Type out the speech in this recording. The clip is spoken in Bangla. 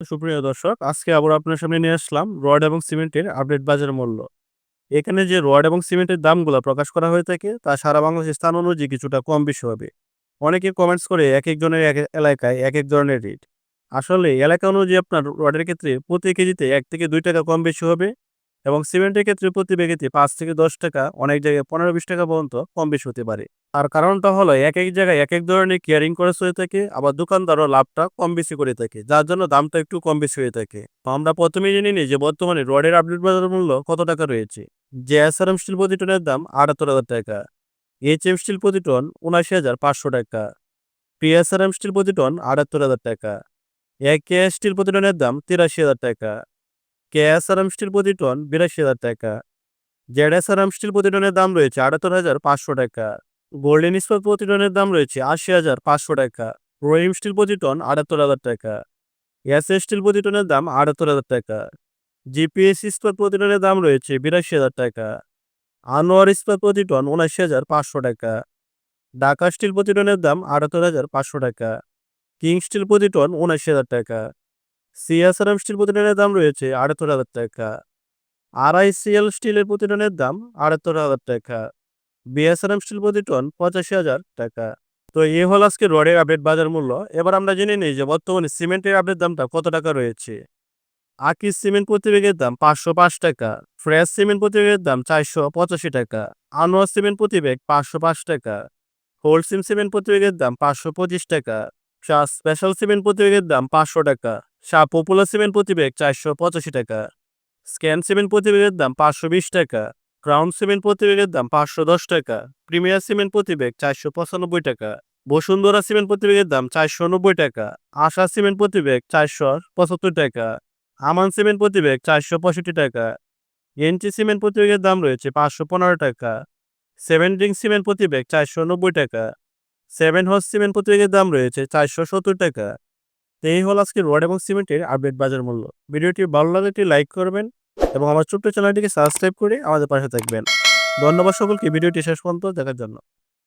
সুপ্রিয় দর্শক, আজকে আবার আপনার সামনে নিয়ে আসলাম রড এবং সিমেন্টের আপডেট বাজার মূল্য। এখানে যে রড এবং সিমেন্টের দামগুলো প্রকাশ করা হয়ে থাকে, তা সারা বাংলাদেশের স্থান অনুযায়ী কিছুটা কম বেশি হবে। অনেকে কমেন্টস করে এক একজনের এক এলাকায় এক এক ধরনের রেট আসলে এলাকা অনুযায়ী আপনার রডের ক্ষেত্রে প্রতি কেজিতে এক থেকে দুই টাকা কম বেশি হবে এবং সিমেন্টের ক্ষেত্রে প্রতি ব্যাগেতে পাঁচ থেকে দশ টাকা, অনেক জায়গায় পনেরো, বিশ টাকা পর্যন্ত কম বেশি হতে পারে। আর কারণটা হলো এক এক জায়গায় এক এক ধরনের কেয়ারিং খরচ হয়ে থাকে, আবার দোকানদারও লাভটা কম বেশি করে থাকে, যার জন্য দামটা একটু কম বেশি হয়ে থাকে। তো আমরা প্রথমে জেনে নিই যে বর্তমানে রডের আপডেট বাজার মূল্য কত টাকা রয়েছে? যে এসআরএম স্টিল প্রতি টনের দাম আটাত্তর হাজার টাকা এইচ এম স্টিল প্রতি টন হাজার পাঁচশো টাকা পিএসআরএম স্টিল প্রতি টন আটাত্তর হাজার টাকা এক কে স্টিল প্রতি টনের দাম তিরাশি হাজার টাকা কে এসআরএম স্টিল প্রতি টন বিরাশি হাজার টাকা জেড এসআরএম স্টিল প্রতি টনের দাম রয়েছে আটাত্তর হাজার পাঁচশো টাকা। গোল্ডেন ইস্পাত প্রতি টনের দাম রয়েছে আশি হাজার পাঁচশো টাকা। রহিম স্টিল প্রতি টন আটাত্তর হাজার টাকা। এস স্টিল প্রতি টনের দাম আটাত্তর হাজার টাকা। জিপিএস ইস্পাত প্রতি টনের দাম রয়েছে বিরাশি হাজার টাকা। আনোয়ার ইস্পাত প্রতি টন উনাশি হাজার পাঁচশো টাকা। ঢাকা স্টিল প্রতি টনের দাম আটাত্তর হাজার পাঁচশো টাকা। কিং স্টিল প্রতি টন উনাশি হাজার টাকা। সিএসআরএম স্টিল প্রতি টনের দাম রয়েছে আটাত্তর হাজার টাকা। আর আরআইসিএল স্টিলের প্রতি টনের দাম আটাত্তর হাজার টাকা। বিএসআরএম স্টিল প্রতি টন পঁচাশি হাজার টাকা। তো এই হল আজকে রডের আপডেট বাজার মূল্য। এবার আমরা জেনে নিই যে বর্তমানে সিমেন্টের আপডেট দামটা কত টাকা রয়েছে। আকিস সিমেন্ট প্রতি ব্যাগের দাম পাঁচশো পাঁচ টাকা, ফ্রেশ সিমেন্ট প্রতি ব্যাগের দাম চারশো পঁচাশি টাকা, আনোয়ার সিমেন্ট প্রতি ব্যাগ পাঁচশো পাঁচ টাকা হোলসিম সিমেন্ট প্রতি ব্যাগের দাম পাঁচশো পঁচিশ টাকা শাহ স্পেশাল সিমেন্ট প্রতি ব্যাগের দাম পাঁচশো টাকা শাহ পপুলার সিমেন্ট প্রতি ব্যাগ চারশো পঁচাশি টাকা, স্ক্যান সিমেন্ট প্রতি ব্যাগের দাম পাঁচশো বিশ টাকা ক্রাউন সিমেন্ট প্রতি ব্যাগের দাম পাঁচশো দশ টাকা প্রিমিয়ার সিমেন্ট প্রতি ব্যাগ চারশো পঁচানব্বই টাকা, বসুন্ধরা সিমেন্ট প্রতি ব্যাগের দাম চারশো নব্বই টাকা, আশা সিমেন্ট প্রতি ব্যাগ চারশো পঁচাত্তর টাকা, আমান সিমেন্ট প্রতি ব্যাগ চারশো পঁয়ষট্টি টাকা এনটি সিমেন্ট প্রতি ব্যাগের দাম রয়েছে পাঁচশো পনেরো টাকা সেভেন ড্রিঙ্ক সিমেন্ট প্রতি ব্যাগ চারশো নব্বই টাকা সেভেন হর্স সিমেন্ট প্রতি ব্যাগের দাম রয়েছে চারশো সত্তর টাকা। তো এই হল আজকে রড এবং সিমেন্টের আপডেট বাজার মূল্য। ভিডিওটি ভালো লাগলে একটি লাইক করবেন এবং আমার ছোট্ট চ্যানেলটিকে সাবস্ক্রাইব করে আমাদের পাশে থাকবেন। ধন্যবাদ সকলকে ভিডিওটি শেষ পর্যন্ত দেখার জন্য।